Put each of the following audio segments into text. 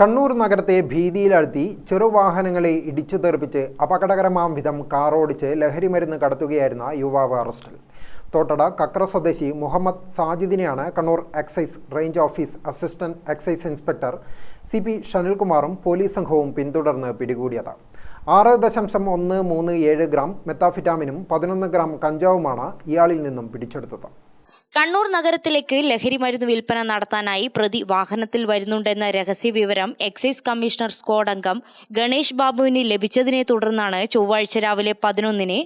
കണ്ണൂർ നഗരത്തെ ഭീതിയിലാഴ്ത്തി ചെറുവാഹനങ്ങളെ ഇടിച്ചു തെറിപ്പിച്ച് അപകടകരമാം വിധം കാറോടിച്ച് ലഹരിമരുന്ന് കടത്തുകയായിരുന്ന യുവാവ് അറസ്റ്റിൽ. തോട്ടട കക്ര സ്വദേശി Muhammad സാജിദിനെയാണ് Kannur excise range office assistant excise inspector C P ഷനിൽകുമാറും police സംഘവും പിന്തുടർന്ന് പിടികൂടിയത്. ആറ് ദശാംശം ഒന്ന് മൂന്ന് ഏഴ് ഗ്രാം മെത്താഫിറ്റാമിനും പതിനൊന്ന് ഗ്രാം കഞ്ചാവുമാണ് ഇയാളിൽ നിന്നും പിടിച്ചെടുത്തത്. കണ്ണൂർ നഗരത്തിലേക്ക് ലഹരി മരുന്ന് വിൽപ്പന നടത്താനായി പ്രതി വാഹനത്തിൽ വരുന്നുണ്ടെന്ന രഹസ്യ വിവരം എക്സൈസ് കമ്മീഷണർ സ്ക്വാഡ് അംഗം ഗണേഷ് ബാബുവിന് ലഭിച്ചതിനെ തുടർന്നാണ് ചൊവ്വാഴ്ച രാവിലെ പതിനൊന്നിന്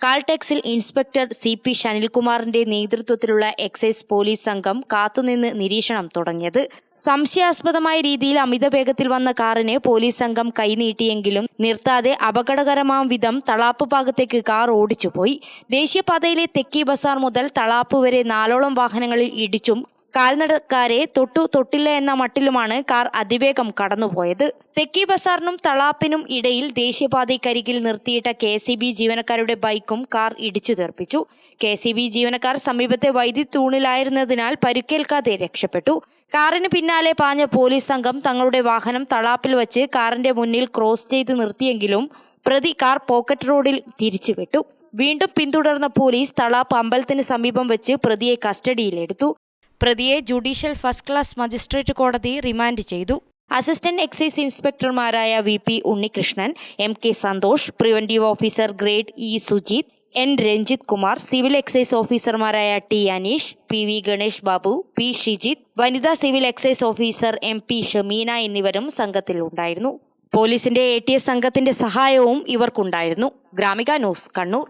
കാൾടെക്സിൽ ഇൻസ്പെക്ടർ സി പി ഷനിൽകുമാറിന്റെ നേതൃത്വത്തിലുള്ള എക്സൈസ് പോലീസ് സംഘം കാത്തുനിന്ന് നിരീക്ഷണം തുടങ്ങിയത്. സംശയാസ്പദമായ രീതിയിൽ അമിത വേഗത്തിൽ വന്ന കാറിന് പോലീസ് സംഘം കൈനീട്ടിയെങ്കിലും നിർത്താതെ അപകടകരമാം വിധം തളാപ്പ് ഭാഗത്തേക്ക് കാർ ഓടിച്ചുപോയി. ദേശീയപാതയിലെ തെക്കി ബസാർ മുതൽ തളാപ്പ് വരെ നാലോളം വാഹനങ്ങളിൽ ഇടിച്ചും കാൽനടക്കാരെ തൊട്ടു തൊട്ടില്ല എന്ന മട്ടിലുമാണ് കാർ അതിവേഗം കടന്നുപോയത്. തെക്കി ബസാറിനും തളാപ്പിനും ഇടയിൽ ദേശീയപാതയ്ക്കരികിൽ നിർത്തിയിട്ട കെ സി ബി ജീവനക്കാരുടെ ബൈക്കും കാർ ഇടിച്ചു തെറിപ്പിച്ചു കെ സി ബി ജീവനക്കാർ സമീപത്തെ വൈദ്യുതി തൂണിലായിരുന്നതിനാൽ പരുക്കേൽക്കാതെ രക്ഷപ്പെട്ടു. കാറിന് പിന്നാലെ പാഞ്ഞ പോലീസ് സംഘം തങ്ങളുടെ വാഹനം തളാപ്പിൽ വച്ച് കാറിന്റെ മുന്നിൽ ക്രോസ് ചെയ്ത് നിർത്തിയെങ്കിലും പ്രതി കാർ പോക്കറ്റ് റോഡിൽ തിരിച്ചുവിട്ടു. വീണ്ടും പിന്തുടർന്ന പോലീസ് തളാപ്പ് അമ്പലത്തിന് സമീപം വെച്ച് പ്രതിയെ കസ്റ്റഡിയിലെടുത്തു. പ്രതിയെ ജുഡീഷ്യൽ ഫസ്റ്റ് ക്ലാസ് മജിസ്ട്രേറ്റ് കോടതി റിമാൻഡ് ചെയ്തു. Assistant excise ഇൻസ്പെക്ടർമാരായ V P Unnikrishnan M K Santhosh preventive officer grade E Sujith N Ranjith Kumar civil excise ഓഫീസർമാരായ T Aneesh P V Ganesh Babu P Shijith വനിതാ civil excise officer M P Shameena എന്നിവരും സംഘത്തിലുണ്ടായിരുന്നു. പോലീസിന്റെ A T S സംഘത്തിന്റെ സഹായവും ഇവർക്കുണ്ടായിരുന്നു. Gramika news Kannur.